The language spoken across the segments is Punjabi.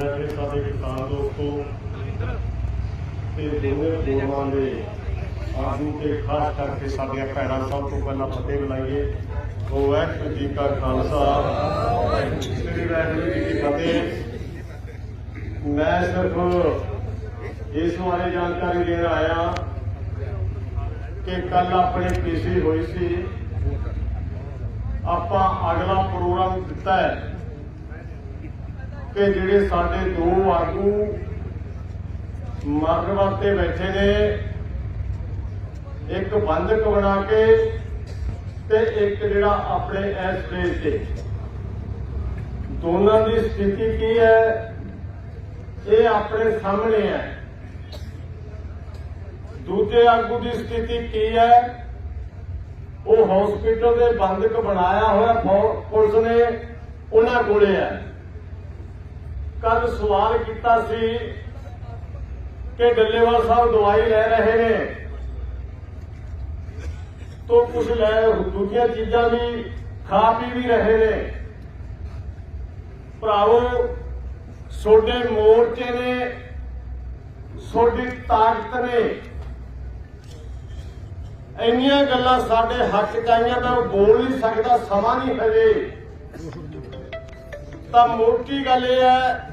ਬੈਠੇ ਸਾਡੇ ਕਿਸਾਨ ਦੋਸਤੋ ਤੇ ਦੋਵੇਂ ਫੋਰਮਾਂ ਦੇ ਆਗੂ ਤੇ ਖਾਸ ਕਰਕੇ ਸਾਡੀਆਂ ਭੈਣਾਂ ਸਭ ਤੋਂ ਪਹਿਲਾਂ ਫਤਿਹ ਬੁਲਾਈਏ ਉਹ ਵਾਹਿਗੁਰੂ ਜੀ ਕਾ ਖਾਲਸਾ। ਸ੍ਰੀ ਵਾਹਿਗੁਰੂ ਜੀ ਕੀ ਫਤਿਹ। ਮੈਂ ਸਿਰਫ ਇਸ ਬਾਰੇ ਜਾਣਕਾਰੀ ਦੇਣ ਆਇਆ ਕਿ ਕੱਲ ਆਪਣੇ ਪੀਸੀ ਹੋਈ ਸੀ। ਆਪਾਂ ਅਗਲਾ ਪ੍ਰੋਗਰਾਮ ਦਿੱਤਾ ਹੈ। ਕਿ ਜਿਹੜੇ ਸਾਡੇ ਦੋ ਆਗੂ ਮਰਨ ਵਾਸਤੇ ਬੈਠੇ ਨੇ, ਇੱਕ ਬੰਦਕ ਬਣਾ ਕੇ ਤੇ ਇੱਕ ਜਿਹੜਾ ਆਪਣੇ ਇਸ ਸਟੇਜ ਤੇ। ਦੋਨਾਂ ਦੀ ਸਥਿਤੀ ਕੀ ਹੈ? ਇਹ ਆਪਣੇ ਸਾਹਮਣੇ ਹੈ। ਦੂਜੇ ਆਗੂ ਦੀ ਸਥਿਤੀ ਕੀ ਹੈ? ਉਹ ਹਸਪੀਟਲ ਦੇ ਬੰਦਕ ਬਣਾਇਆ ਹੋਇਆ ਪੁਲਿਸ ਨੇ, ਉਹਨਾਂ ਕੋਲੇ ਹੈ। ਕੱਲ ਸਵਾਲ ਕੀਤਾ ਸੀ ਕਿ ਡੱਲੇਵਾਲ ਸਾਹਿਬ ਦਵਾਈ ਲੈ ਰਹੇ ਨੇ ਤੋਂ ਕੁਝ ਲੈ ਦੂਜੀਆਂ ਚੀਜ਼ਾਂ ਵੀ ਖਾ ਪੀ ਵੀ ਰਹੇ ਨੇ। ਭਰਾਵੋ, ਸੋਡੇ ਮੋਰਚੇ ਨੇ, ਸੋਡੀ ਤਾਕਤ ਨੇ। ਇੰਨੀਆਂ ਗੱਲਾਂ ਸਾਡੇ ਹੱਕ ਚ ਆਈਆਂ ਮੈਂ ਬੋਲ ਨਹੀਂ ਸਕਦਾ, ਸਮਾਂ ਨਹੀਂ ਹਜੇ। ਤਾਂ ਮੋਟੀ ਗੱਲ ਇਹ ਹੈ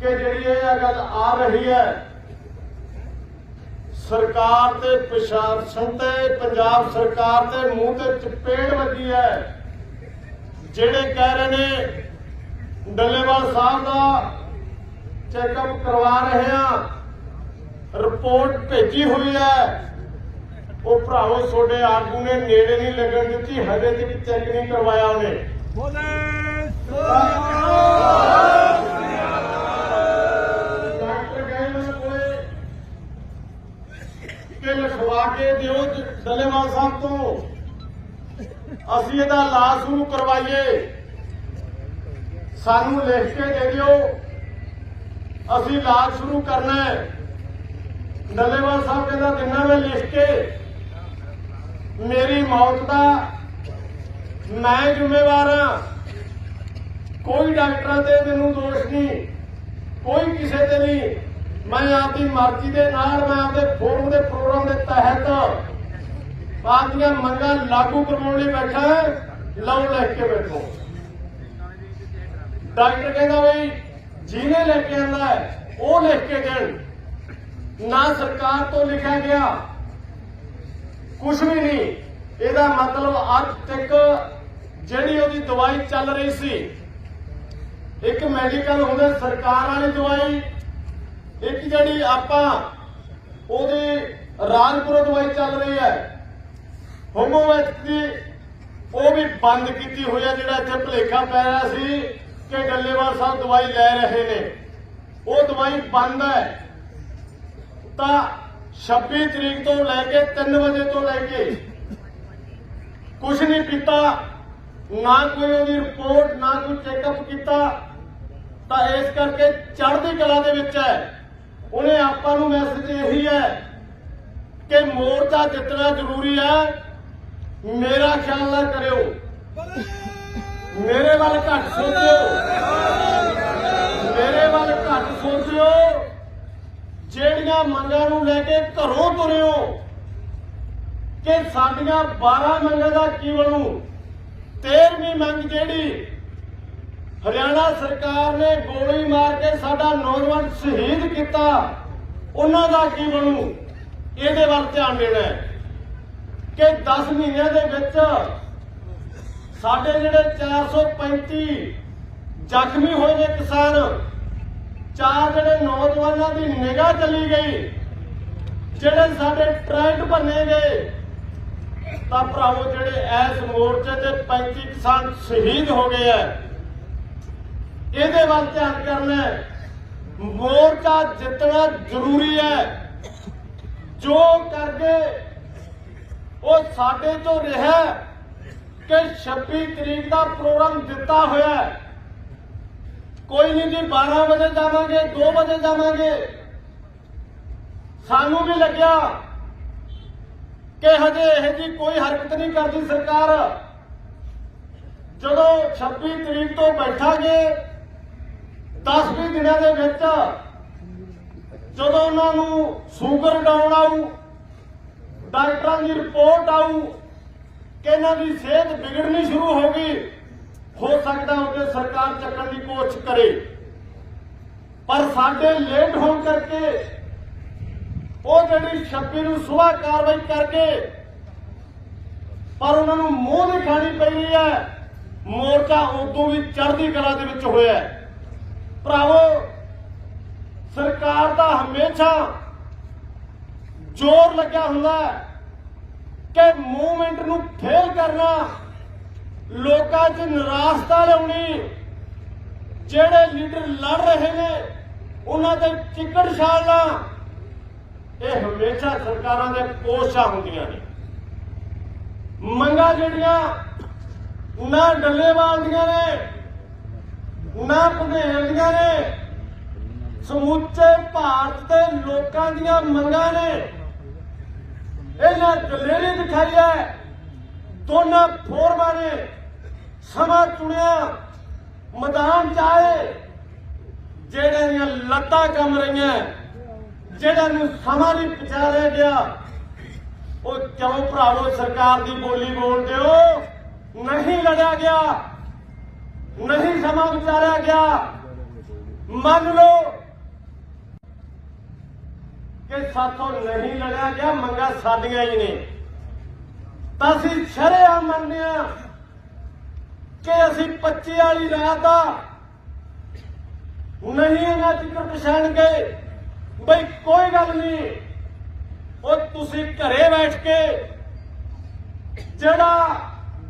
ਕਿ ਜਿਹੜੀ ਇਹ ਗੱਲ ਆ ਰਹੀ ਹੈ ਸਰਕਾਰ ਤੇ ਪ੍ਰਸ਼ਾਸਨ ਤੇ ਪੰਜਾਬ ਸਰਕਾਰ ਦੇ ਮੂੰਹ ਤੇ ਚਪੇੜ ਵੱਜੀ ਹੈ। ਜਿਹੜੇ ਕਹਿ ਰਹੇ ਨੇ ਡੱਲੇਵਾਲ ਸਾਹਿਬ ਦਾ ਚੈੱਕਅਪ ਕਰਵਾ ਰਹੇ ਆ ਰਿਪੋਰਟ ਭੇਜੀ ਹੋਈ ਹੈ। ਉਹ ਭਰਾਵੋ ਤੁਹਾਡੇ ਆਗੂ ਨੇ ਨੇੜੇ ਨਹੀਂ ਲੱਗਣ ਦਿੱਤੀ ਹਜੇ ਤੱਕ ਚੈੱਕ ਨਹੀਂ ਕਰਵਾਇਆ ਉਹਨੇ। ਡਾਕਟਰ ਕੇ ਦਿਓ ਡੱਲੇਵਾਲ ਸਾਹਿਬ ਤੋਂ। ਅਸੀਂ ਇਹਦਾ ਇਲਾਜ ਸ਼ੁਰੂ ਕਰਵਾਈਏ। ਸਾਨੂੰ ਲਿਖ ਕੇ ਦੇ ਦਿਓ। ਅਸੀਂ ਇਲਾਜ ਸ਼ੁਰੂ ਕਰਨਾ ਹੈ। ਡੱਲੇਵਾਲ ਸਾਹਿਬ ਕਹਿੰਦਾ, ਦਿਨਾਂ ਮੈਂ ਲਿਖ ਕੇ ਮੇਰੀ ਮੌਤ ਦਾ ਮੈਂ ਜ਼ਿੰਮੇਵਾਰ ਹਾਂ। ਕੋਈ ਡਾਕਟਰਾਂ ਤੇ ਮੈਨੂੰ ਦੋਸ਼ ਨਹੀਂ, ਕੋਈ ਕਿਸੇ ਤੇ ਨਹੀਂ। ਮੈਂ ਆਪਦੀ ਮਰਜ਼ੀ ਦੇ ਨਾਲ, ਮੈਂ ਆਪਦੇ ਫੋਰਮ ਦੇ ਪ੍ਰੋਗਰਾਮ ਦੇ ਤਹਿਤ ਆਪਦੀਆਂ ਮੰਗਾਂ ਲਾਗੂ ਕਰਵਾਉਣ ਲਈ ਬੈਠਾ ਹਾਂ। ਲਓ ਕੇ ਬੈਠੋ। ਡਾਕਟਰ ਕਹਿੰਦਾ ਬਈ ਜਿਹਨੇ ਲੈ ਕੇ ਆਂਦਾ ਉਹ ਲਿਖ ਕੇ ਦੇਣ। ਨਾ ਸਰਕਾਰ ਤੋਂ ਲਿਖਿਆ ਗਿਆ। ਕੁਝ ਵੀ ਨਹੀਂ। ਇਹਦਾ ਮਤਲਬ ਅੱਜ ਤੱਕ ਜਿਹੜੀ ਉਹਦੀ ਦਵਾਈ ਚੱਲ ਰਹੀ ਸੀ। ਇੱਕ ਮੈਡੀਕਲ ਹੁੰਦੇ ਸਰਕਾਰ ਵਾਲੀ ਦਵਾਈ, ਇੱਕ ਜਿਹੜੀ ਆਪਾਂ ਉਹਦੀ ਰਾਜਪੁਰ ਦਵਾਈ ਚੱਲ ਰਹੀ ਹੈ। ਹੋਮੋਪੈਥੀ ਉਹ ਵੀ ਬੰਦ ਕੀਤੀ ਹੋਈ ਹੈ, ਜਿਹੜਾ ਇੱਥੇ ਭਲੇਖਾ ਪੈ ਰਿਹਾ ਸੀ ਕਿ ਡੱਲੇਵਾਲ ਸਾਹਿਬ ਦਵਾਈ ਲੈ ਰਹੇ ਨੇ। ਉਹ ਦਵਾਈ ਬੰਦ ਹੈ। ਤਾਂ 26 ਤਰੀਕ ਤੋਂ ਲੈ ਕੇ 3 ਵਜੇ ਤੋਂ ਲੈ ਕੇ ਕੁਝ ਨਹੀਂ ਪੀਤਾ, ਨਾ ਕੋਈ ਉਹਦੀ ਰਿਪੋਰਟ, ਨਾ ਕੋਈ ਚੈੱਕਅਪ ਕੀਤਾ, ਤਾਂ ਇਸ ਕਰਕੇ ਚੜ੍ਹਦੀ ਕਲਾ ਦੇ ਵਿੱਚ ਹੈ। ਉਹਨੇ ਆਪਾਂ ਨੂੰ ਮੈਸੇਜ ਇਹੀ ਹੈ ਕਿ ਮੋਰਚਾ ਜਿੱਤਣਾ ਜ਼ਰੂਰੀ ਹੈ, ਮੇਰਾ ਖਿਆਲ ਨਾ ਕਰਿਓ। ਮੇਰੇ ਵੱਲ ਘੱਟ ਸੋਚਿਓ। ਮੇਰੇ ਵੱਲ ਘੱਟ ਸੋਚਿਓ। ਜਿਹੜੀਆਂ ਮੰਗਾਂ ਨੂੰ ਲੈ ਕੇ ਘਰੋਂ ਤੁਰਿਓ, ਕਿ ਸਾਡੀਆਂ 12 ਮੰਗਾਂ ਦਾ ਕੀ ਬਣੂ 13ਵੀਂ ਮੰਗ ਜਿਹੜੀ ਹਰਿਆਣਾ ਸਰਕਾਰ ਨੇ ਗੋਲੀ ਮਾਰ ਕੇ ਸਾਡਾ ਨੌਜਵਾਨ ਸ਼ਹੀਦ ਕੀਤਾ, ਉਹਨਾਂ ਦਾ ਕੀ ਬਣੂ? ਇਹਦੇ ਵੱਲ ਧਿਆਨ ਦੇਣਾ ਹੈ ਕਿ 10 ਮਹੀਨਿਆਂ ਦੇ ਵਿੱਚ ਸਾਡੇ ਜਿਹੜੇ 435 ਜ਼ਖਮੀ ਹੋਏ ਨੇ ਕਿਸਾਨ, ਚਾਰ ਜਿਹੜੇ ਨੌਜਵਾਨਾਂ ਦੀ ਨਿਗਾਹ ਚਲੀ ਗਈ, ਜਿਹੜੇ ਸਾਡੇ ਟਰੈਕਟ ਭੰਨੇ ਗਏ, ਤਾਂ ਭਰਾਵੋ ਜਿਹੜੇ ਐਸ ਮੋਰਚੇ ਤੇ 35 ਕਿਸਾਨ ਸ਼ਹੀਦ ਹੋ ਗਏ ਐ ਇਹਦੇ ਵੱਲ ਧਿਆਨ ਕਰਨਾ ਮੋਰਚਾ ਜਿੱਤਣਾ ਜ਼ਰੂਰੀ ਹੈ। ਜੋ ਕਰਕੇ ਉਹ ਸਾਡੇ ਤੋਂ ਰਿਹਾ ਕਿ 26 ਤਰੀਕ ਦਾ ਪ੍ਰੋਗਰਾਮ ਦਿੱਤਾ ਹੋਇਆ ਕੋਈ ਨਹੀਂ ਜੀ 12 ਵਜੇ ਜਾਵਾਂਗੇ 2 ਵਜੇ ਜਾਵਾਂਗੇ। ਸਾਨੂੰ ਵੀ ਲੱਗਿਆ ਕਿ ਹਜੇ ਇਹ ਜੀ ਕੋਈ ਹਰਕਤ ਨਹੀਂ ਕਰਦੀ ਸਰਕਾਰ। ਜਦੋਂ 26 ਤਰੀਕ ਤੋਂ ਬੈਠਾਂਗੇ 10 ਦਿਨਾਂ ਦੇ ਵਿੱਚ ਜਦੋਂ ਉਹਨਾਂ ਨੂੰ ਸ਼ੂਗਰ ਡਾਊਨ ਆਊ, ਡਾਕਟਰਾਂ ਦੀ ਰਿਪੋਰਟ ਆਊ ਕਿ ਇਹਨਾਂ ਦੀ ਸਿਹਤ ਵਿਗੜਨੀ ਸ਼ੁਰੂ ਹੋ ਗਈ, ਹੋ ਸਕਦਾ ਉਹਦੇ ਸਰਕਾਰ ਚੱਕਣ ਦੀ ਕੋਸ਼ਿਸ਼ ਕਰੇ। ਪਰ ਸਾਡੇ ਲੇਟ ਹੋਣ ਕਰਕੇ ਉਹ ਜਿਹੜੀ 26 ਨੂੰ ਸੁਬਾਹ ਕਾਰਵਾਈ ਕਰਕੇ ਪਰ ਉਹਨਾਂ ਨੂੰ ਮੂੰਹ ਦੀ ਖਾਣੀ ਪਈ ਹੈ, ਮੋਰਚਾ ਉਦੋਂ ਵੀ ਚੜ੍ਹਦੀ ਕਲਾ ਦੇ ਵਿੱਚ ਹੋਇਆ ਭਰਾਵੋ ਸਰਕਾਰ ਦਾ ਹਮੇਸ਼ਾ ਜ਼ੋਰ ਲੱਗਿਆ ਹੁੰਦਾ ਕਿ ਮੂਵਮੈਂਟ ਨੂੰ ਫੇਲ ਕਰਨਾ ਲੋਕਾਂ 'ਚ ਨਿਰਾਸ਼ਤਾ ਲਿਆਉਣੀ, ਜਿਹੜੇ ਲੀਡਰ ਲੜ ਰਹੇ ਨੇ, ਉਹਨਾਂ ਦੇ ਚਿੱਕੜ ਛਾਲਣਾ, ਇਹ ਹਮੇਸ਼ਾ ਸਰਕਾਰਾਂ ਦੇ ਕੋਸ਼ਿਸ਼ਾਂ ਹੁੰਦੀਆਂ ਨੇ। ਮੰਗਾ ਜਿਹੜੀਆਂ ਨਾ ਡੱਲੇਵਾਲ ਦੀਆਂ ਨੇ, ਨਾ ਭੁਗੇਲ ਦੀਆਂ ਨੇ ਸਮੁੱਚੇ ਭਾਰਤ ਦੇ ਲੋਕਾਂ ਦੀਆਂ ਮੰਗਾਂ ਨੇ। ਇਹਨਾਂ ਦਲੇਰੀ ਦਿਖਾਈ ਹੈ ਦੋਨਾਂ ਫੋਰਮਾਂ ਨੇ ਸਮਾਂ ਚੁਣਿਆ, ਮੈਦਾਨ ਚ ਆਏ। ਜਿਹੜੇ ਦੀਆਂ ਲੱਤਾਂ ਕੰਮ ਰਹੀਆਂ ਜਿਹੜਾ ਨੂੰ ਸਮਾਂ ਨਹੀਂ ਪਛਾਣਿਆ ਗਿਆ, ਉਹ ਕਿਉਂ ਭਰਾਵੋ ਸਰਕਾਰ ਦੀ ਬੋਲੀ ਬੋਲਦੇ ਹੋ? ਨਹੀਂ ਲੜਿਆ ਗਿਆ, ਨਹੀਂ ਸਮਾਂ ਵਿਚਾਰਿਆ ਗਿਆ। ਮੰਨ ਲਓ ਕਿ ਸਾਥੋਂ ਨਹੀਂ ਲੜਿਆ ਗਿਆ, ਮੰਗਾ ਸਾਡੀਆਂ ਹੀ ਨੇ। ਤਾਂ ਅਸੀਂ ਸ਼ਰੇਆਮ ਮੰਨਦੇ ਹਾਂ ਕਿ ਅਸੀਂ 25 ਵਾਲੀ ਰਾਤ ਦਾ ਨਹੀਂ ਇਹਨਾਂ ਚਿੱਕਰ ਪਛਾਣ ਗਏ ਬਈ ਕੋਈ ਗੱਲ ਨਹੀਂ, ਉਹ ਤੁਸੀਂ ਘਰੇ ਬੈਠ ਕੇ ਜਿਹੜਾ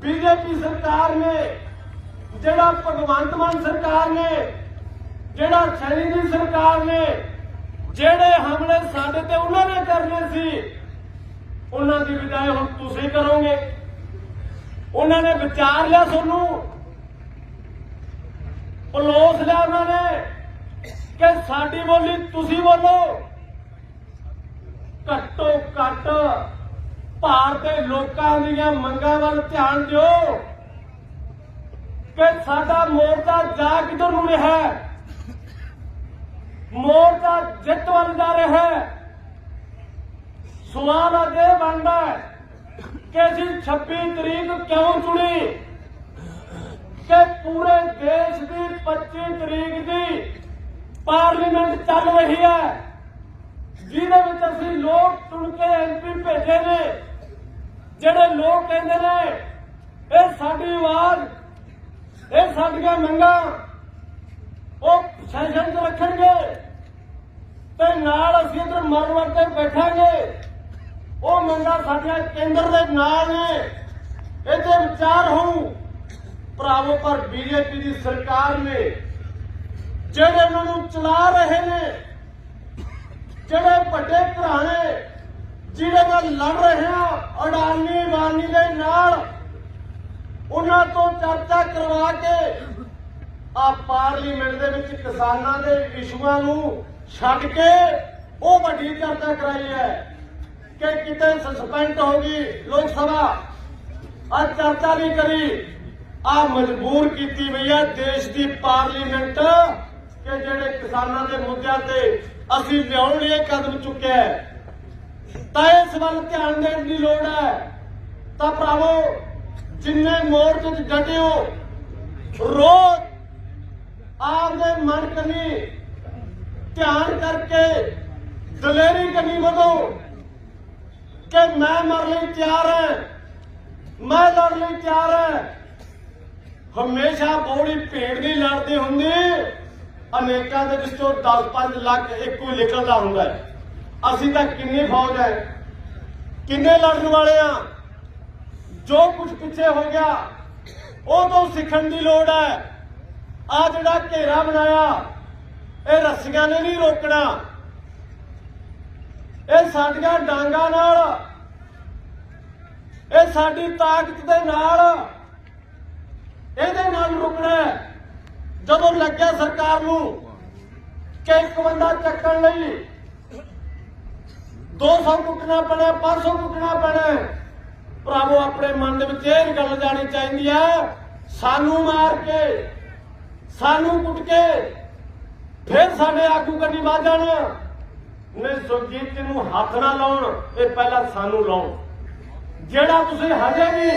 ਬੀਜੇਪੀ ਸਰਕਾਰ ਨੇ, ਜਿਹੜਾ ਭਗਵੰਤ ਮਾਨ ਸਰਕਾਰ ਨੇ, ਜਿਹੜਾ ਸੈਣੀ ਦੀ ਸਰਕਾਰ ਨੇ ਜਿਹੜੇ ਹਮਲੇ ਸਾਡੇ ਤੇ ਉਹਨਾਂ ਨੇ ਕਰਨੇ ਸੀ, ਉਹਨਾਂ ਦੀ ਬਜਾਏ ਹੁਣ ਤੁਸੀਂ ਕਰੋਗੇ। ਉਹਨਾਂ ਨੇ ਵਿਚਾਰ ਲਿਆ ਤੁਹਾਨੂੰ। ਪਲੋਸ ਲਿਆ ਉਹਨਾਂ ਨੇ ਕਿ ਸਾਡੀ ਬੋਲੀ ਤੁਸੀਂ ਬੋਲੋ। ਘੱਟੋ ਘੱਟ ਭਾਰਤ ਦੇ ਲੋਕਾਂ ਦੀਆਂ ਮੰਗਾਂ ਵੱਲ ਧਿਆਨ ਦਿਓ। ਕਿ ਸਾਡਾ ਮੋਰਚਾ ਜਾ ਕਿਧਰ ਨੂੰ ਰਿਹਾ ਹੈ? ਮੋਰਚਾ ਜਿੱਤ ਵੱਲ ਜਾ ਰਿਹਾ ਹੈ। ਸਵਾਲ ਅੱਗੇ ਬਣਦਾ ਕਿ ਅਸੀਂ 26 ਤਰੀਕ ਕਿਉਂ ਚੁਣੀ? ਕਿ ਪੂਰੇ ਦੇਸ਼ ਦੀ 25 ਤਰੀਕ ਦੀ ਪਾਰਲੀਮੈਂਟ ਚੱਲ ਰਹੀ ਹੈ, ਜਿਹਦੇ ਵਿੱਚ ਅਸੀਂ ਲੋਕ ਚੁਣ ਕੇ ਐਮਪੀ ਭੇਜੇ ਨੇ। ਜਿਹੜੇ ਲੋਕ ਕਹਿੰਦੇ ਨੇ, ਇਹ ਸਾਡੀ ਆਵਾਜ਼, ਇਹ ਸਾਡੀਆਂ ਮੰਗਾਂ, ਉਹ ਸੈਸ਼ਨ 'ਚ ਰੱਖਣਗੇ ਤੇ ਨਾਲ ਅਸੀਂ ਇਧਰ ਮਰਨ ਵਰਤੇ ਬੈਠਾਂਗੇ। ਉਹ ਮੰਗਾਂ ਸਾਡੀਆਂ ਕੇਂਦਰ ਦੇ ਨਾਲ ਨੇ। ਇਹਦੇ ਵਿਚਾਰ ਹੋਊ। ਭਰਾਵੋ, ਪਰ ਬੀਜੇਪੀ ਦੀ ਸਰਕਾਰ ਨੇ ਜਿਹੜੇ ਉਹਨਾਂ ਨੂੰ ਚਲਾ ਰਹੇ ਨੇ, ਜਿਹੜੇ ਵੱਡੇ ਘਰਾਣੇ ਜਿਹੜੇ ਨਾਲ ਲੜ ਰਹੇ ਆ ਅਡਾਨੀ ਵਾਨੀ ਦੇ ਨਾਲ, ਉਹਨਾਂ ਤੋਂ ਚਰਚਾ ਕਰਵਾ ਕੇ ਆ ਪਾਰਲੀਮੈਂਟ ਦੇ ਵਿੱਚ ਕਿਸਾਨਾਂ ਦੇ ਇਸ਼ੂਆਂ ਨੂੰ ਛੱਡ ਕੇ ਉਹ ਵੱਡੀ ਚਰਚਾ ਕਰਾਈ ਹੈ ਕਿ ਕਿਤੇ ਸਸਪੈਂਡ ਹੋ ਗਈ ਲੋਕ ਸਭਾ। ਆ ਚਰਚਾ ਨਹੀਂ ਕਰੀ, ਆ ਮਜਬੂਰ ਕੀਤੀ ਪਈ ਹੈ ਦੇਸ਼ ਦੀ ਪਾਰਲੀਮੈਂਟ ਕਿ ਜਿਹੜੇ ਕਿਸਾਨਾਂ ਦੇ ਮੁੱਦਿਆਂ ਤੇ ਅਸੀਂ ਲਿਆਉਣ ਲਈ ਕਦਮ ਚੁੱਕਿਆ ਹੈ। ਤਾਂ ਇਸ ਵੱਲ ਧਿਆਨ ਦੇਣ ਦੀ ਲੋੜ ਹੈ। ਤਾਂ ਭਰਾਵੋ, ਜਿੰਨੇ ਮੋਰਚੇ 'ਚ ਡਟੇ ਹੋ ਰੋਜ਼ ਆਪਦੇ ਮਨ ਕਨੀ ਧਿਆਨ ਕਰਕੇ ਦਲੇਰੀ ਕਰਨੀ ਵਧੋ ਕਿ ਮੈਂ ਮਰਨ ਲਈ ਤਿਆਰ ਹਾਂ, ਮੈਂ ਲੜਨ ਲਈ ਤਿਆਰ ਹਾਂ। ਹਮੇਸ਼ਾ ਬੋੜੀ ਭੀੜ ਨਹੀਂ ਲੜਦੀ ਹੁੰਦੀ, ਅਨੇਕਾਂ ਦੇ ਵਿੱਚੋਂ 10-5 ਲੱਖ ਇੱਕੋ ਨਿਕਲਦਾ ਹੁੰਦਾ ਹੈ। ਅਸੀਂ ਤਾਂ ਕਿੰਨੀ ਫੌਜ ਹੈ, ਕਿੰਨੇ ਲੜਨ ਵਾਲੇ ਆ ਜੋ ਕੁਝ ਪਿੱਛੇ ਹੋ ਗਿਆ, ਉਹ ਤੋਂ ਸਿੱਖਣ ਦੀ ਲੋੜ ਹੈ। ਆ ਜਿਹੜਾ ਘੇਰਾ ਬਣਾਇਆ, ਇਹ ਰੱਸੀਆਂ ਨੇ ਨਹੀਂ ਰੋਕਣਾ। ਇਹ ਸਾਡੀਆਂ ਡਾਂਗਾਂ ਨਾਲ, ਇਹ ਸਾਡੀ ਤਾਕਤ ਦੇ ਨਾਲ ਇਹਦੇ ਨਾਲ ਰੁਕਣਾ ਜਦੋਂ ਲੱਗਿਆ ਸਰਕਾਰ ਨੂੰ ਕਿ ਇੱਕ ਬੰਦਾ ਚੱਕਣ ਲਈ 200 ਕੁੱਟਣਾ ਪੈਣਾ 500 ਕੁੱਟਣਾ ਪੈਣਾ ਭਰਾਵੋ, ਆਪਣੇ ਮਨ ਦੇ ਵਿੱਚ ਇਹ ਗੱਲ ਜਾਣੀ ਚਾਹੀਦੀ ਹੈ, ਸਾਨੂੰ ਮਾਰ ਕੇ ਸਾਨੂੰ ਕੁੱਟ ਕੇ ਫਿਰ ਸਾਡੇ ਆਗੂ ਕੰਨੀ ਵੱਧ ਜਾਣ। ਨੇ ਸੁਰਜੀਤ ਜੀ ਨੂੰ ਹੱਥ ਨਾ ਲਾਉਣ, ਇਹ ਪਹਿਲਾਂ ਸਾਨੂੰ ਲਾਉਣ। ਜਿਹੜਾ ਤੁਸੀਂ ਹਜੇ ਵੀ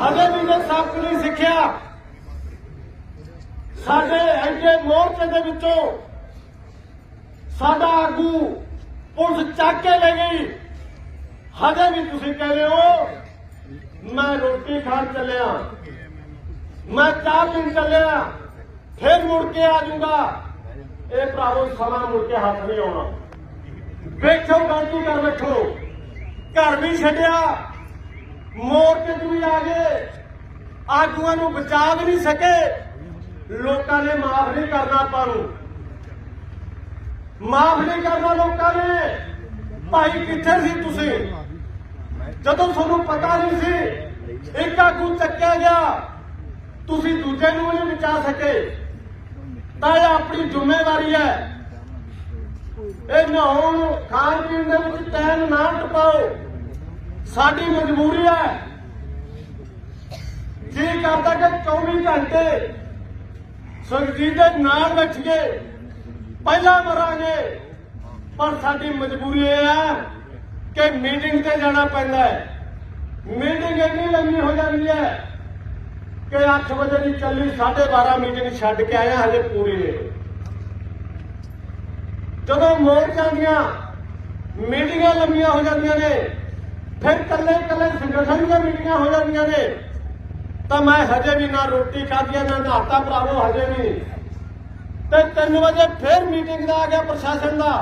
ਹਜੇ ਵੀ ਨੇ ਸਬਕ ਨਹੀਂ ਸਿੱਖਿਆ, ਸਾਡੇ ਐਡੇ ਮੋਰਚੇ ਦੇ ਵਿੱਚੋਂ ਸਾਡਾ ਆਗੂ ਪੁਲਿਸ ਚੱਕ ਕੇ ਲੈ ਗਈ। ਹਜੇ ਵੀ ਤੁਸੀਂ ਕਹਿ ਰਹੇ ਹੋ, ਮੈਂ ਰੋਟੀ ਖਾਣ ਚੱਲਿਆ। ਮੈਂ ਚਾਰ ਦਿਨ ਚੱਲਿਆ, ਫਿਰ ਮੁੜ ਕੇ ਆ ਜਾਊਗਾ। ਇਹ ਭਰਾਵੋ, ਸਮਾਂ ਮੁੜ ਕੇ ਹੱਥ ਨਹੀਂ ਆਉਣਾ। ਵੇਖੋ ਗਲਤੀ ਕਰ ਬੈਠੋ। ਘਰ ਵੀ ਛੱਡਿਆ ਮੋਰਚੇ 'ਚ ਵੀ ਆ ਗਏ। ਆਗੂਆਂ ਨੂੰ ਬਚਾ ਵੀ ਨਹੀਂ ਸਕੇ। ਲੋਕਾਂ ਨੇ ਮਾਫ ਨਹੀਂ ਕਰਨਾ ਆਪਾਂ ਨੂੰ। ਮਾਫ ਨਹੀਂ ਕਰਨਾ ਲੋਕਾਂ ਨੇ। ਭਾਈ, ਕਿੱਥੇ ਸੀ ਤੁਸੀਂ? ਜਦੋਂ ਤੁਹਾਨੂੰ ਪਤਾ ਨਹੀਂ ਸੀ, ਇੱਕ ਆਗੂ ਚੱਕਿਆ ਗਿਆ। ਤੁਸੀਂ ਨੂੰ ਨਹੀਂ ਬਚਾ ਸਕੇ। ਤਾਂ ਇਹ ਆਪਣੀ ਜ਼ਿੰਮੇਵਾਰੀ ਹੈ। ਇਹ ਨਹਾਉਣ, ਖਾਣ ਪੀਣ ਦੇ ਵਿੱਚ ਟਾਈਮ ਨਾ ਟਪਾਓ। ਸਾਡੀ ਮਜਬੂਰੀ ਹੈ। ਜੀ ਕਰਦਾ ਕਿ 24 ਘੰਟੇ ਸੁਖਜੀਤ ਦੇ ਨਾਲ ਬੈਠੀਏ, ਪਹਿਲਾਂ ਮਰਾਂਗੇ। ਪਰ ਸਾਡੀ ਮਜਬੂਰੀ ਇਹ ਹੈ ਕਿ ਮੀਟਿੰਗ ਤੇ ਜਾਣਾ ਪੈਂਦਾ ਹੈ। ਮੀਟਿੰਗ ਇੰਨੀ ਲੰਮੀ ਹੋ ਜਾਂਦੀ ਹੈ ਕਿ 8 ਵਜੇ ਦੀ ਚੱਲੀ 12:30 ਮੀਟਿੰਗ ਛੱਡ ਕੇ ਆਇਆ ਹਜੇ ਪੂਰੀ ਨਹੀਂ ਜਦੋਂ ਮੋਰਚਾ ਦੀਆਂ ਮੀਟਿੰਗਾਂ ਲੰਮੀਆਂ ਹੋ ਜਾਂਦੀਆਂ ਨੇ, ਫਿਰ ਕੱਲੇ ਕੱਲੇ ਸੰਗਠਨ ਦੀਆਂ ਮੀਟਿੰਗਾਂ ਹੋ ਜਾਂਦੀਆਂ ਨੇ, ਤਾਂ ਮੈਂ ਹਜੇ ਵੀ ਨਾ ਰੋਟੀ ਖਾਧੀ ਨਾ ਨਹਾਤਾ ਭਰਾਵੋ, ਹਜੇ ਵੀ। ਤੇ 3 ਵਜੇ ਫਿਰ ਮੀਟਿੰਗ ਦਾ ਆ ਗਿਆ ਪ੍ਰਸ਼ਾਸਨ ਦਾ,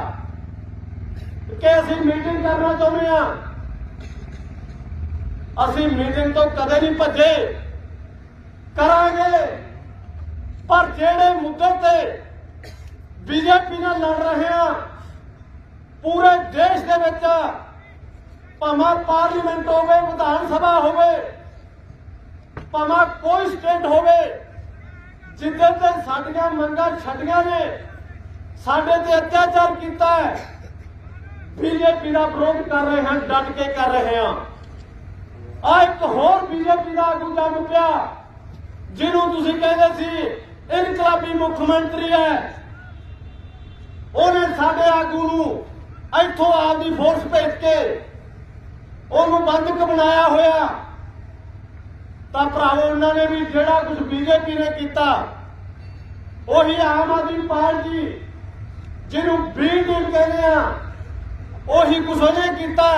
ਕਿ ਅਸੀਂ ਮੀਟਿੰਗ ਕਰਨਾ ਚਾਹੁੰਦੇ ਆ ਅਸੀਂ ਮੀਟਿੰਗ ਤੋਂ ਕਦੇ ਨਹੀਂ ਭੱਜੇ। ਕਰਾਂਗੇ ਪਰ ਜਿਹੜੇ ਮੁੱਦੇ ਤੇ ਬੀਜੇਪੀ ਨਾਲ ਲੜ ਰਹੇ ਆ ਪੂਰੇ ਦੇਸ਼ ਦੇ ਵਿੱਚ ਭਾਵੇਂ ਪਾਰਲੀਮੈਂਟ ਹੋਵੇ ਵਿਧਾਨ ਸਭਾ ਹੋਵੇ ਭਾਵੇਂ ਕੋਈ ਸਟੇਟ ਹੋਵੇ ਜਿੱਦਾਂ ਤੇ ਸਾਡੀਆਂ ਮੰਗਾਂ ਛੱਡੀਆਂ ਨੇ ਸਾਡੇ ਤੇ ਅਤਿਆਚਾਰ ਕੀਤਾ ਹੈ ਬੀਜੇਪੀ ਦਾ ਵਿਰੋਧ ਕਰ ਰਹੇ ਹਾਂ ਡਟ ਕੇ ਕਰ ਰਹੇ ਹਾਂ ਆ ਇੱਕ ਹੋਰ ਬੀਜੇਪੀ ਦਾ ਆਗੂ ਜੰਮ ਪਿਆ ਜਿਹਨੂੰ ਤੁਸੀਂ ਕਹਿੰਦੇ ਸੀ, ਇਨਕਲਾਬੀ ਮੁੱਖ ਮੰਤਰੀ ਹੈ। ਉਹਨੇ ਸਾਡੇ ਆਗੂ ਨੂੰ ਇੱਥੋਂ ਆਪਦੀ ਫੋਰਸ ਭੇਜ ਕੇ ਉਹਨੂੰ ਬੰਦਕ ਬਣਾਇਆ ਹੋਇਆ। ਤਾਂ ਭਰਾਵੋ, ਉਹਨਾਂ ਨੇ ਵੀ ਜਿਹੜਾ ਕੁਝ ਬੀਜੇਪੀ ਨੇ ਕੀਤਾ, ਉਹੀ ਆਮ ਆਦਮੀ ਪਾਰਟੀ ਜਿਹਨੂੰ ਬੀ ਬੀਜੇਪੀ ਕਹਿੰਦੇ ਆ, ਉਹੀ ਕੁਝ ਉਹਨੇ ਕੀਤਾ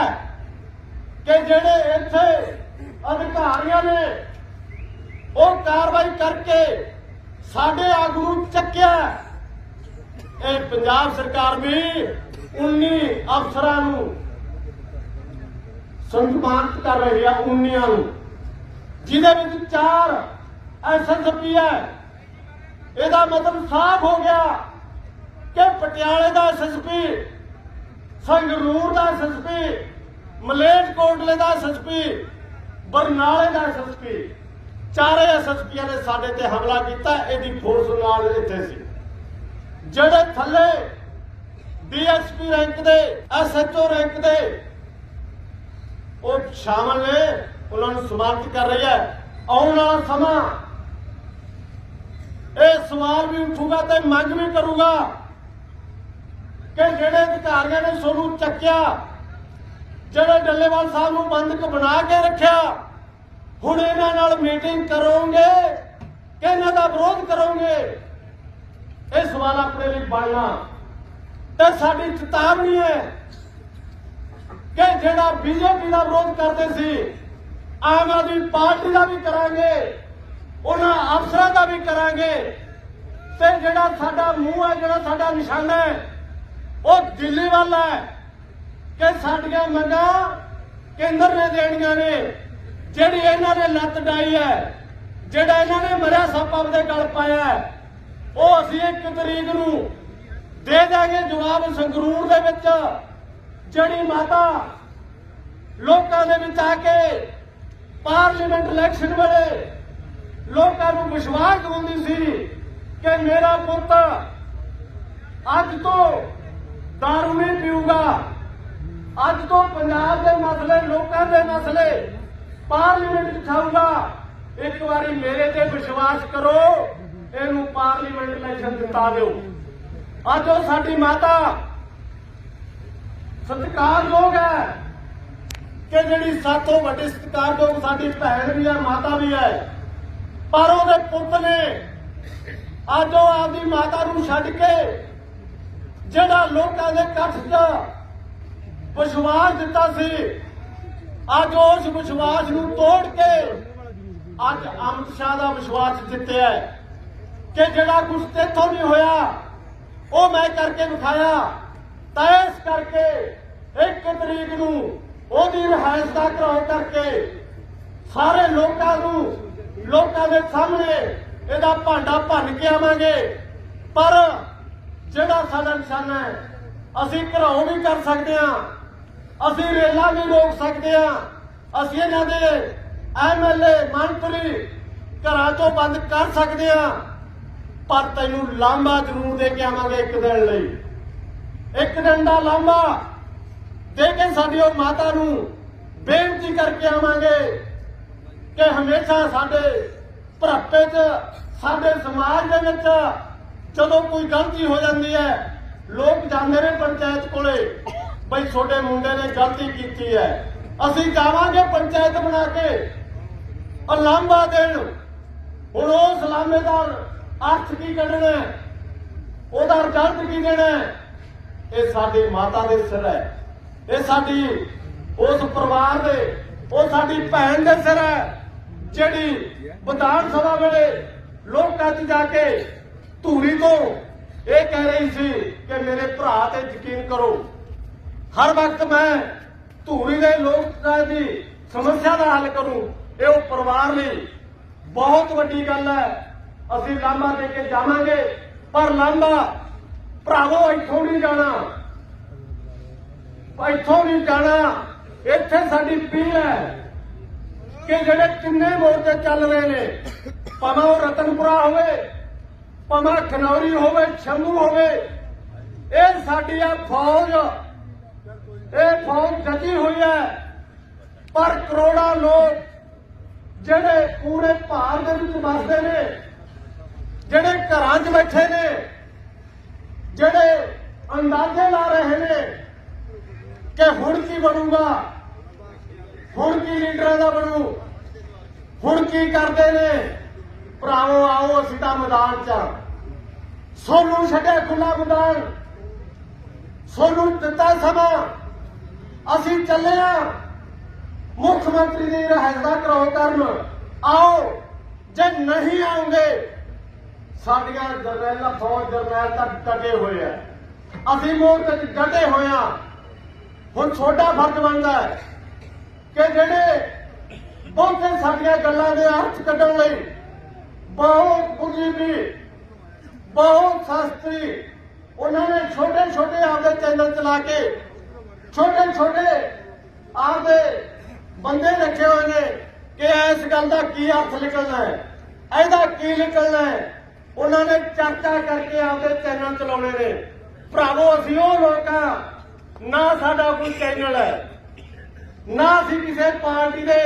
ਕਿ ਜਿਹੜੇ ਇੱਥੇ ਅਧਿਕਾਰੀਆਂ ਨੇ ਉਹ ਕਾਰਵਾਈ ਕਰਕੇ ਸਾਡੇ ਆਗੂ ਨੂੰ ਚੱਕਿਆ। ਇਹ ਪੰਜਾਬ ਸਰਕਾਰ ਵੀ 19 ਅਫਸਰਾਂ ਨੂੰ ਸਨਮਾਨਿਤ ਕਰ ਰਹੀ ਆ 19 ਨੂੰ। ਜਿਹਦੇ ਵਿੱਚ ਚਾਰ ਐਸਐਸਪੀ ਹੈ। ਇਹਦਾ ਮਤਲਬ ਸਾਫ਼ ਹੋ ਗਿਆ ਕਿ ਪਟਿਆਲੇ ਦਾ ਐਸਐਸਪੀ ਸੰਗਰੂਰ ਦਾ ਐਸਐਸਪੀ ਮਲੇਰਕੋਟਲੇ ਦਾ ਐਸਐਸਪੀ ਬਰਨਾਲੇ ਦਾ ਐਸਐਸਪੀ ਚਾਰੇ ਐਸਐਸਪੀਆਂ ਨੇ ਸਾਡੇ ਤੇ ਹਮਲਾ ਕੀਤਾ, ਇਹਦੀ ਫੋਰਸ ਨਾਲ ਇੱਥੇ ਸੀ। ਜਿਹੜੇ ਥੱਲੇ ਡੀਐਸਪੀ ਰੈਂਕ ਦੇ ਐਸਐਚਓ ਰੈਂਕ ਦੇ, ਉਹ ਸ਼ਾਮਲ ਨੇ, ਉਹਨਾਂ ਨੂੰ ਸਮਾਪਤ ਕਰ ਰਹੀ ਹੈ। ਆਉਣ ਵਾਲਾ ਸਮਾਂ, ਇਹ ਸਵਾਲ ਵੀ ਉੱਠੂਗਾ ਤੇ ਮੰਗ ਵੀ ਕਰੂਗਾ ਕਿ ਜਿਹੜੇ ਅਧਿਕਾਰੀਆਂ ਨੇ ਸੋਨੂੰ ਚੱਕਿਆ, ਜਿਹੜੇ ਡੱਲੇਵਾਲ ਸਾਹਿਬ ਨੂੰ ਬੰਦਕ ਬਣਾ ਕੇ ਰੱਖਿਆ ਹੁਣ ਇਹਨਾਂ ਨਾਲ ਮੀਟਿੰਗ ਕਰੋਗੇ ਕਿ ਇਹਨਾਂ ਦਾ ਵਿਰੋਧ ਕਰੋਗੇ? ਇਹ ਸਵਾਲ ਆਪਣੇ ਲਈ ਪਾਲਣਾ ਤੇ ਸਾਡੀ ਚੇਤਾਵਨੀ ਹੈ ਕਿ ਜਿਹੜਾ ਬੀਜੇਪੀ ਦਾ ਵਿਰੋਧ ਕਰਦੇ ਸੀ, ਆਮ ਆਦਮੀ ਪਾਰਟੀ ਦਾ ਵੀ ਕਰਾਂਗੇ, ਉਹਨਾਂ ਅਫਸਰਾਂ ਦਾ ਵੀ ਕਰਾਂਗੇ। ਤੇ ਜਿਹੜਾ ਸਾਡਾ ਮੂੰਹ ਹੈ, ਜਿਹੜਾ ਸਾਡਾ ਨਿਸ਼ਾਨਾ ਹੈ, ਉਹ ਦਿੱਲੀ ਵੱਲ ਹੈ ਕਿ ਸਾਡੀਆਂ ਮੰਗਾਂ ਕੇਂਦਰ ਨੇ ਦੇਣੀਆਂ ਨੇ। ਜਿਹੜੀ ਇਹਨਾਂ ਨੇ ਲੱਤ ਡਾਈ ਹੈ, ਜਿਹੜਾ ਇਹਨਾਂ ਨੇ ਮਰਿਆ ਸੱਪ ਆਪਦੇ ਗਲ ਪਾਇਆ ਉਹ ਅਸੀਂ ਇੱਕ ਤਰੀਕ ਨੂੰ ਦੇ ਦਾਂਗੇ ਜਵਾਬ ਸੰਗਰੂਰ ਦੇ ਵਿੱਚ, ਜਿਹੜੀ ਮਾਤਾ ਲੋਕਾਂ ਦੇ ਵਿੱਚ ਆ ਕੇ ਪਾਰਲੀਮੈਂਟ ਇਲੈਕਸ਼ਨ ਵੇਲੇ ਲੋਕਾਂ ਨੂੰ ਵਿਸ਼ਵਾਸ ਦਿਵਾਉਂਦੀ ਸੀ ਕਿ ਮੇਰਾ ਪੁੱਤ ਅੱਜ ਤੋਂ ਦਾਰੂ ਨਹੀਂ ਪੀਊਗਾ, ਅੱਜ ਤੋਂ ਪੰਜਾਬ ਦੇ ਮਸਲੇ, ਲੋਕਾਂ ਦੇ ਮਸਲੇ ਪਾਰਲੀਮੈਂਟ 'ਚ ਉਠਾਊਗਾ ਇੱਕ ਵਾਰੀ ਮੇਰੇ ਤੇ ਵਿਸ਼ਵਾਸ ਕਰੋ, ਇਹਨੂੰ ਪਾਰਲੀਮੈਂਟ ਇਲੈਕਸ਼ਨ ਜਿਤਾ ਦਿਓ। ਅੱਜ ਉਹ ਸਾਡੀ ਮਾਤਾ ਸਤਿਕਾਰਯੋਗ ਹੈ ਕਿ ਜਿਹੜੀ ਸਾਥੋਂ ਵੱਡੀ ਸਤਿਕਾਰਯੋਗ ਸਾਡੀ ਭੈਣ ਵੀ ਹੈ, ਮਾਤਾ ਵੀ ਹੈ। ਪਰ ਉਹਦੇ ਪੁੱਤ ਨੇ ਅੱਜ ਉਹ ਆਪਦੀ ਮਾਤਾ ਨੂੰ ਛੱਡ ਕੇ ਜਿਹੜਾ ਲੋਕਾਂ ਦੇ ਕੱਠ ਦਾ ਵਿਸ਼ਵਾਸ ਦਿੱਤਾ ਸੀ ਅੱਜ ਉਸ ਵਿਸ਼ਵਾਸ ਨੂੰ ਤੋੜ ਕੇ ਅੱਜ ਅਮਿਤ ਸ਼ਾਹ ਦਾ ਵਿਸ਼ਵਾਸ ਜਿੱਤਿਆ ਕਿ ਜਿਹੜਾ ਕੁਝ ਤੇਥੋਂ ਨਹੀਂ ਹੋਇਆ, ਉਹ ਮੈਂ ਕਰਕੇ ਵਿਖਾਇਆ। ਤਾਂ ਇਸ ਕਰਕੇ ਇੱਕ ਤਰੀਕ ਨੂੰ ਉਹਦੀ ਰਿਹਾਇਸ਼ ਦਾ ਘਰਾਓ ਕਰਕੇ ਸਾਰੇ ਲੋਕਾਂ ਨੂੰ, ਲੋਕਾਂ ਦੇ ਸਾਹਮਣੇ ਇਹਦਾ ਭਾਂਡਾ ਭੰਨ ਕੇ ਆਵਾਂਗੇ। ਪਰ ਜਿਹੜਾ ਸਾਡਾ ਨਿਸ਼ਾਨਾ ਹੈ, ਅਸੀਂ ਘਰਾਓ ਵੀ ਕਰ ਸਕਦੇ ਹਾਂ। ਅਸੀਂ ਰੇਲਾਂ ਵੀ ਰੋਕ ਸਕਦੇ ਹਾਂ। ਅਸੀਂ ਇਹਨਾਂ ਦੇ ਐਮਐਲਏ ਮੰਤਰੀ ਘਰਾਂ ਤੋਂ ਬੰਦ ਕਰ ਸਕਦੇ ਹਾਂ। ਪਰ ਤੈਨੂੰ ਲਾਂਬਾ ਜ਼ਰੂਰ ਦੇ ਕੇ ਆਵਾਂਗੇ ਇੱਕ ਦਿਨ ਲਈ। ਇੱਕ ਦਿਨ ਦਾ ਲਾਂਬਾ ਦੇ ਕੇ ਸਾਡੀ ਉਹ ਮਾਤਾ ਨੂੰ ਬੇਨਤੀ ਕਰਕੇ ਆਵਾਂਗੇ ਕਿ ਹਮੇਸ਼ਾ ਸਾਡੇ ਭਰਾਪੇ 'ਚ, ਸਾਡੇ ਸਮਾਜ ਦੇ ਵਿੱਚ ਜਦੋਂ ਕੋਈ ਗਲਤੀ ਹੋ ਜਾਂਦੀ ਹੈ, ਲੋਕ ਜਾਂਦੇ ਨੇ ਪੰਚਾਇਤ ਕੋਲੇ। ਬਈ ਛੋਟੇ ਮੁੰਡੇ ਨੇ ਗਲਤੀ ਕੀਤੀ ਹੈ। ਅਸੀਂ ਜਾਵਾਂਗੇ ਪੰਚਾਇਤ ਬਣਾ ਕੇ ਅਲਾਂਬਾ ਦੇਣ। ਹੁਣ ਉਹ ਸਲਾਮੇ ਦਾ ਅਰਥ ਕੀ ਕੱਢਣਾ ਉਹਦਾ ਰਿਜ਼ਲਟ ਕੀ ਦੇਣਾ ਇਹ ਸਾਡੀ ਮਾਤਾ ਦੇ ਸਿਰ ਹੈ। ਇਹ ਸਾਡੀ ਉਸ ਪਰਿਵਾਰ ਦੇ, ਉਹ ਸਾਡੀ ਭੈਣ ਦੇ ਸਿਰ ਹੈ। ਜਿਹੜੀ ਵਿਧਾਨ ਸਭਾ ਵੇਲੇ ਲੋਕਾਂ 'ਚ ਜਾ ਕੇ ਧੂਰੀ ਤੋਂ ਇਹ ਕਹਿ ਰਹੀ ਸੀ ਕਿ ਮੇਰੇ ਭਰਾ ਤੇ ਯਕੀਨ ਕਰੋ ਹਰ ਵਕਤ ਮੈਂ ਧੂਰੀ ਦੇ ਲੋਕਾਂ ਦੀ ਸਮੱਸਿਆ ਦਾ ਹੱਲ ਕਰੂੰ, ਇਹ ਉਹ ਪਰਿਵਾਰ ਲਈ ਬਹੁਤ ਵੱਡੀ ਗੱਲ ਹੈ। ਅਸੀਂ ਲਾਂਭਾ ਦੇ ਕੇ ਜਾਵਾਂਗੇ, ਪਰ ਲਾਂਬਾ ਭਰਾਵੋ, ਇੱਥੋਂ ਨਹੀਂ ਜਾਣਾ। ਇੱਥੋਂ ਨਹੀਂ ਜਾਣਾ। ਇੱਥੇ ਸਾਡੀ ਪੀੜ ਹੈ ਕਿ ਜਿਹੜੇ ਤਿੰਨੇ ਮੋਰਚੇ ਚੱਲ ਰਹੇ ਨੇ, ਭਾਵੇਂ ਉਹ ਰਤਨਪੁਰਾ ਹੋਵੇ, ਭਾਵੇਂ ਖਨੌਰੀ ਹੋਵੇ ਸ਼ੰਭੂ ਹੋਵੇ, ਇਹ ਸਾਡੀ ਆ ਫੌਜ ਇਹ ਫੌਜ ਜੱਜੀ ਹੋਈ ਹੈ। ਪਰ ਕਰੋੜਾਂ ਲੋਕ ਜਿਹੜੇ ਪੂਰੇ ਭਾਰਤ ਦੇ ਵਿੱਚ ਵਸਦੇ ਨੇ, ਜਿਹੜੇ ਘਰਾਂ 'ਚ ਬੈਠੇ ਨੇ, ਜਿਹੜੇ ਅੰਦਾਜ਼ੇ ਲਾ ਰਹੇ ਨੇ ਕਿ ਹੁਣ ਕੀ ਬਣੂਗਾ, ਹੁਣ ਕੀ ਲੀਡਰਾਂ ਦਾ ਬਣੂ, ਹੁਣ ਕੀ ਕਰਦੇ ਨੇ, ਭਰਾਵੋ, ਆਓ ਅਸੀਂ ਤਾਂ ਮੈਦਾਨ 'ਚ ਸੋਨੂੰ ਛੱਡਿਆ ਖੁੱਲਾ ਮੈਦਾਨ, ਸੋਨੂੰ ਦਿੱਤਾ ਸਮਾਂ। ਅਸੀਂ ਚੱਲੇ ਆ। ਮੁੱਖ ਮੰਤਰੀ ਦੀ ਰਹਿਤ ਦਾ ਘਰਾਓ ਕਰਨ। ਆਓ, ਜੇ ਨਹੀਂ ਆਉਂਗੇ, ਸਾਡੀਆਂ ਜਰਨੈਲਾਂ ਫੌਜ ਜਰਨੈਲ ਤੱਕ ਡਟੇ ਹੋਏ ਆ। ਅਸੀਂ ਮੋਰਚੇ 'ਚ ਡਟੇ ਹੋਏ ਆ। ਹੁਣ ਛੋਟਾ ਫਰਜ਼ ਬਣਦਾ ਹੈ ਕਿ ਜਿਹੜੇ ਬਹੁਤੇ ਸਾਡੀਆਂ ਗੱਲਾਂ ਦੇ ਅਰਥ ਕੱਢਣ ਲਈ ਬਹੁਤ ਬੁੱਧੀਵੀ ਬਹੁਤ ਸ਼ਾਸਤਰੀ ਉਹਨਾਂ ਨੇ ਛੋਟੇ ਛੋਟੇ ਆਪਦੇ ਚੈਨਲ ਚਲਾ ਕੇ ਛੋਟੇ ਛੋਟੇ ਆਪਦੇ ਬੰਦੇ ਰੱਖੇ ਹੋਏ ਨੇ ਕਿ ਇਸ ਗੱਲ ਦਾ ਕੀ ਅਰਥ ਨਿਕਲਣਾ ਹੈ? ਇਹਦਾ ਕੀ ਨਿਕਲਣਾ ਹੈ? ਉਹਨਾਂ ਨੇ ਚਰਚਾ ਕਰਕੇ ਆਪਦੇ ਚੈਨਲ ਚਲਾਉਣੇ ਨੇ। ਭਰਾਵੋ, ਅਸੀਂ ਉਹ ਲੋਕਾਂ, ਨਾ ਸਾਡਾ ਕੋਈ ਚੈਨਲ ਹੈ, ਨਾ ਅਸੀਂ ਕਿਸੇ ਪਾਰਟੀ ਦੇ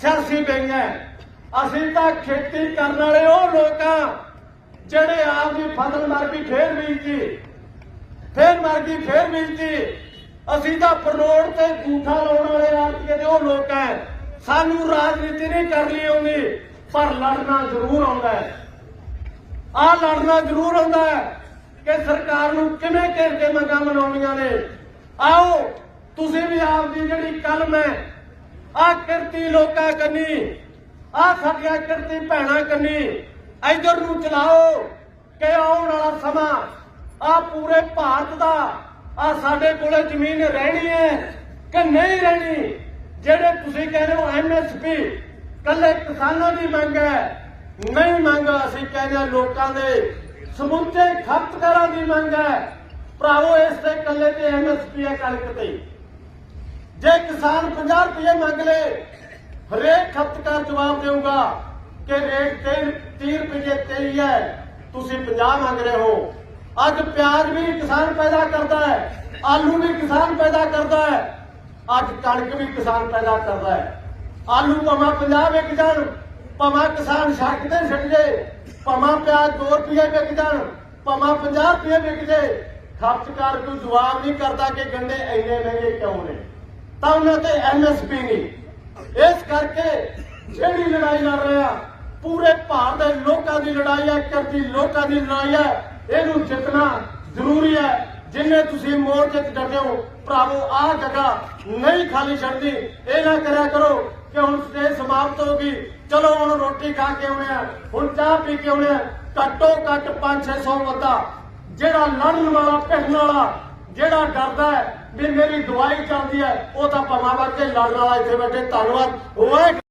ਸਿਆਸੀ ਵਿੰਗ ਹੈ। ਅਸੀਂ ਤਾਂ ਖੇਤੀ ਕਰਨ ਵਾਲੇ ਉਹ ਲੋਕ ਆ ਜਿਹੜੇ ਆਪ ਦੀ ਫਸਲ ਮਰ ਗਈ, ਫੇਰ ਬੀਜਦੀ ਫੇਰ ਮਰ ਗਈ, ਫੇਰ ਬੀਜਦੀ ਅਸੀਂ ਤਾਂ ਪਰੋੜ ਤੇ ਗੂਠਾ ਲਾਉਣ ਵਾਲੇ ਆਰਤੀਏ ਦੇ ਉਹ ਲੋਕ ਹੈ ਸਾਨੂੰ ਰਾਜਨੀਤੀ ਨਹੀਂ ਕਰਨੀ ਆਉਂਦੀ, ਪਰ ਲੜਨਾ ਜ਼ਰੂਰ ਆਉਂਦਾ ਹੈ ਆ ਲੜਨਾ ਜ਼ਰੂਰ ਆਉਂਦਾ ਹੈ ਕਿ ਸਰਕਾਰ ਨੂੰ ਕਿਵੇਂ ਘੇਰ ਕੇ ਮੰਗਾਂ ਮਨਾਉਣੀਆਂ ਨੇ। ਆਓ, ਤੁਸੀਂ ਵੀ ਆਪ ਦੀ ਜਿਹੜੀ ਕਲਮ ਹੈ ਆ ਕਿਰਤੀ ਲੋਕਾਂ ਕੰਨੀ, ਆ ਸਾਡੀਆਂ ਕਿਰਤੀ ਭੈਣਾਂ ਕੰਨੀ, ਇਧਰ ਨੂੰ ਚਲਾਓ ਕਿ ਆਉਣ ਵਾਲਾ ਸਮਾਂ ਆ ਪੂਰੇ ਭਾਰਤ ਦਾ ਆ ਸਾਡੇ ਕੋਲੇ ਜ਼ਮੀਨ ਰਹਿਣੀ ਹੈ ਕਿ ਨਹੀਂ ਰਹਿਣੀ? ਜਿਹੜੇ ਤੁਸੀਂ ਕਹਿੰਦੇ ਹੋ ਐਮਐਸਪੀ ਕੱਲੇ ਕਿਸਾਨਾਂ ਦੀ ਮੰਗ ਹੈ। ਨਹੀਂ ਮੰਗ, ਅਸੀਂ ਕਹਿੰਦੇ ਹਾਂ ਲੋਕਾਂ ਦੇ। ਸਮੁੱਚੇ ਖਪਤਕਾਰਾਂ ਦੀ ਮੰਗ ਹੈ। ਭਰਾਵੋ, ਇਸ ਤੇ ਕੱਲੇ ਤੇ ਐਮਐਸਪੀ ਹੈ ਕਣਕ ਤੇ। ਜੇ ਕਿਸਾਨ 50 ਰੁਪਏ ਮੰਗ ਲੇ, ਹਰੇਕ ਖਪਤਕਾਰ ਜਵਾਬ ਦੇਊਗਾ ਕਿ ਰੇਟ 30 ਰੁਪਏ ਤੇ ਹੀ। ਹੈ ਤੁਸੀਂ 50 ਮੰਗ ਰਹੇ ਹੋ। ਅੱਜ ਪਿਆਜ਼ ਵੀ ਕਿਸਾਨ ਪੈਦਾ ਕਰਦਾ ਹੈ, ਆਲੂ ਵੀ ਕਿਸਾਨ ਪੈਦਾ ਕਰਦਾ ਹੈ, ਅੱਜ ਕਣਕ ਵੀ ਕਿਸਾਨ ਪੈਦਾ ਕਰਦਾ ਹੈ। ਆਲੂ ਭਾਵੇਂ 50 ਵਿਕ ਜਾਣ, ਭਾਵੇਂ ਕਿਸਾਨ ਸੜਕ ਤੇ ਛੱਡ ਜੇ, ਭਾਵੇਂ ਪਿਆਜ਼ 2 ਰੁਪਏ ਵਿਕ ਜਾਣ, ਭਾਵੇਂ 50 ਰੁਪਏ ਵਿਕ ਜੇ, ਖਪਤਕਾਰ ਕੋਈ ਜਵਾਬ ਨਹੀਂ ਕਰਦਾ ਕਿ ਗੰਡੇ ਇੰਨੇ ਮਹਿੰਗੇ ਕਿਉਂ ਨੇ। ਤਾਂ ਉਹਨਾਂ ਤੇ ਐਮਐਸਪੀ ਨਹੀਂ ਇਸ ਕਰਕੇ ਜਿਹੜੀ ਲੜਾਈ ਲੜ ਰਿਹਾ ਪੂਰੇ ਭਾਰਤ ਦੇ ਲੋਕਾਂ ਦੀ ਲੜਾਈ ਹੈ ਕਰਦੀ ਲੋਕਾਂ ਦੀ ਲੜਾਈ ਹੈ ਇਹਨੂੰ ਜਿੱਤਣਾ ਜ਼ਰੂਰੀ ਹੈ। ਜਿੰਨੇ ਤੁਸੀਂ ਮੋਰਚੇ 'ਚ ਡਟੇ ਹੋ, ਭਰਾਵੋ, ਆਹ ਜਗ੍ਹਾ ਨਹੀਂ ਖਾਲੀ ਛੱਡਦੀ ਇਹ ਨਾ ਕਰਿਆ ਕਰੋ ਕਿ ਹੁਣ ਸਟੇਜ ਸਮਾਪਤ ਹੋ ਗਈ। ਚਲੋ, ਹੁਣ ਰੋਟੀ ਖਾ ਕੇ ਆਉਣੇ ਆ। ਹੁਣ ਚਾਹ ਪੀ ਕੇ ਆਉਣੇ ਆ। ਘੱਟੋ ਘੱਟ 5-600 ਬੰਦਾ। ਜਿਹੜਾ ਲੜਨ ਵਾਲਾ, ਭਿੜਨ ਵਾਲਾ, ਜਿਹੜਾ ਡਰਦਾ ਹੈ ਵੀ ਮੇਰੀ ਦਵਾਈ ਚੱਲਦੀ ਹੈ, ਉਹ ਤਾਂ ਪਰਮਾਵਾ ਕੇ ਲੜਨ ਵਾਲਾ ਇੱਥੇ ਬੈਠੇ। ਧੰਨਵਾਦ। ਵਾਹਿਗੁਰੂ।